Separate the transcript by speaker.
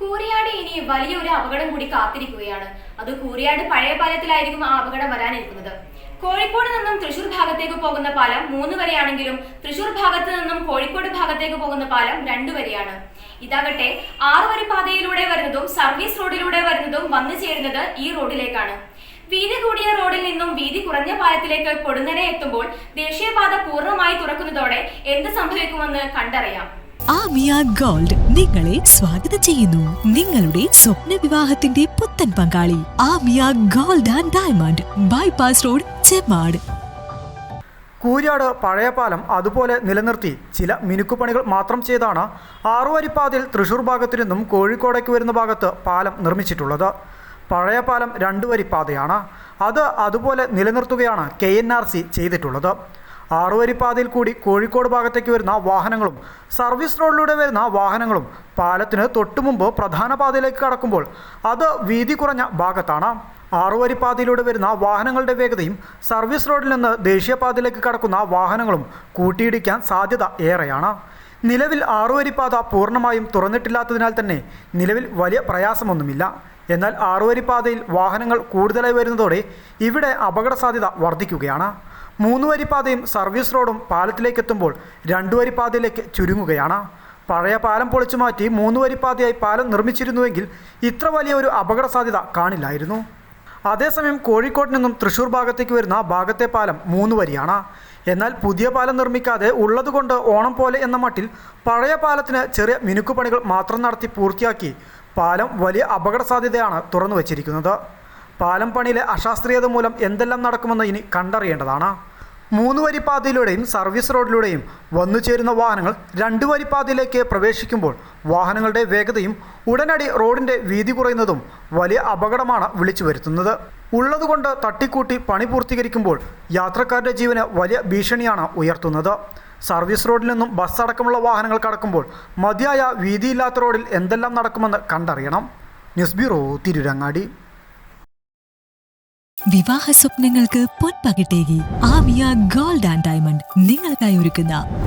Speaker 1: കൂരിയാട് ഇനി വലിയൊരു അപകടം കൂടി കാത്തിരിക്കുകയാണ്. അത് കൂരിയാട് പഴയ പാലത്തിലായിരിക്കും ആ അപകടം വരാനിരിക്കുന്നത്. കോഴിക്കോട് നിന്നും തൃശൂർ ഭാഗത്തേക്ക് പോകുന്ന പാലം മൂന്ന് വരെയാണെങ്കിലും തൃശൂർ ഭാഗത്ത് നിന്നും കോഴിക്കോട് ഭാഗത്തേക്ക് പോകുന്ന പാലം രണ്ടു വരെയാണ്. ഇതാകട്ടെ ആറ് വരി പാതയിലൂടെ വരുന്നതും സർവീസ് റോഡിലൂടെ വരുന്നതും വന്നു ചേരുന്നത് ഈ റോഡിലേക്കാണ്. വീതി കൂടിയ റോഡിൽ നിന്നും വീതി കുറഞ്ഞ പാലത്തിലേക്ക് പൊടുന്നനെ എത്തുമ്പോൾ ദേശീയപാത പൂർണമായി തുറക്കുന്നതോടെ എന്ത് സംഭവിക്കുമെന്ന് കണ്ടറിയാം.
Speaker 2: ആമിയ ഗോൾഡ് നിങ്ങളെ സ്വാഗതം ചെയ്യുന്നു. നിങ്ങളുടെ സ്വപ്ന വിവാഹത്തിന്റെ പുത്തൻ പങ്കാളി Amiya gold and diamond bypass road Chemmad
Speaker 3: Kooriyad പഴയ പാലം അതുപോലെ നിലനിർത്തി ചില മിനുക്കുപണികൾ മാത്രം ചെയ്താണ് ആറുവരിപ്പാതയിൽ തൃശൂർ ഭാഗത്തു നിന്നും കോഴിക്കോടേക്ക് വരുന്ന ഭാഗത്ത് പാലം നിർമ്മിച്ചിട്ടുള്ളത്. പഴയ പാലം രണ്ടുവരിപ്പാതയാണ്. അത് അതുപോലെ നിലനിർത്തുകയാണ് കെ ചെയ്തിട്ടുള്ളത്. ആറുവരിപ്പാതയിൽ കൂടി കോഴിക്കോട് ഭാഗത്തേക്ക് വരുന്ന വാഹനങ്ങളും സർവീസ് റോഡിലൂടെ വരുന്ന വാഹനങ്ങളും പാലത്തിന് തൊട്ടുമുമ്പ് പ്രധാന പാതയിലേക്ക് കടക്കുമ്പോൾ അത് വീതി കുറഞ്ഞ ഭാഗത്താണ്. ആറുവരിപ്പാതയിലൂടെ വരുന്ന വാഹനങ്ങളുടെ വേഗതയും സർവീസ് റോഡിൽ നിന്ന് ദേശീയപാതയിലേക്ക് കടക്കുന്ന വാഹനങ്ങളും കൂട്ടിയിടിക്കാൻ സാധ്യത ഏറെയാണ്. നിലവിൽ ആറുവരിപ്പാത പൂർണമായും തുറന്നിട്ടില്ലാത്തതിനാൽ തന്നെ നിലവിൽ വലിയ പ്രയാസമൊന്നുമില്ല. എന്നാൽ ആറുവരിപ്പാതയിൽ വാഹനങ്ങൾ കൂടുതലായി വരുന്നതോടെ ഇവിടെ അപകട സാധ്യത വർദ്ധിക്കുകയാണ്. മൂന്ന് വരിപ്പാതയും സർവീസ് റോഡും പാലത്തിലേക്ക് എത്തുമ്പോൾ രണ്ടു വരിപ്പാതയിലേക്ക് ചുരുങ്ങുകയാണ്. പഴയ പാലം പൊളിച്ചു മാറ്റി മൂന്ന് വരിപ്പാതയായി പാലം നിർമ്മിച്ചിരുന്നുവെങ്കിൽ ഇത്ര വലിയ ഒരു അപകട സാധ്യത കാണില്ലായിരുന്നു. അതേസമയം കോഴിക്കോട് നിന്നും തൃശൂർ ഭാഗത്തേക്ക് വരുന്ന ഭാഗത്തെ പാലം മൂന്ന് വരിയാണ്. എന്നാൽ പുതിയ പാലം നിർമ്മിക്കാതെ ഉള്ളതുകൊണ്ട് ഓണം പോലെ എന്ന മട്ടിൽ പഴയ പാലത്തിന് ചെറിയ മിനുക്കുപണികൾ മാത്രം നടത്തി പൂർത്തിയാക്കി പാലം വലിയ അപകട സാധ്യതയാണ് തുറന്നു വച്ചിരിക്കുന്നത് പാലം പണിയിലെ അശാസ്ത്രീയത മൂലം എന്തെല്ലാം നടക്കുമെന്ന് ഇനി കണ്ടറിയേണ്ടതാണ്. മൂന്ന് വരി പാതയിലൂടെയും സർവീസ് റോഡിലൂടെയും വന്നു ചേരുന്ന വാഹനങ്ങൾ രണ്ട് വരി പാതയിലേക്ക് പ്രവേശിക്കുമ്പോൾ വാഹനങ്ങളുടെ വേഗതയും ഉടനടി റോഡിന്റെ വീതി കുറയുന്നതും വലിയ അപകടമാണ് വിളിച്ചു വരുത്തുന്നത്. ഉള്ളതുകൊണ്ട് തട്ടിക്കൂട്ടി പണി പൂർത്തീകരിക്കുമ്പോൾ യാത്രക്കാരുടെ ജീവന് വലിയ ഭീഷണിയാണ് ഉയർത്തുന്നത്. സർവീസ് റോഡിൽ നിന്നും ബസ് അടക്കമുള്ള വാഹനങ്ങൾ കടക്കുമ്പോൾ മതിയായ വീതിയില്ലാത്ത റോഡിൽ എന്തെല്ലാം നടക്കുമെന്ന് കണ്ടറിയണം. News bureau Tirurangadi.
Speaker 2: വിവാഹ സ്വപ്നങ്ങൾക്ക് പൊൻപകിട്ടേകി. ആമിയ ഗോൾഡ് ആൻഡ് ഡയമണ്ട് നിങ്ങൾക്കായി ഒരുക്കുന്ന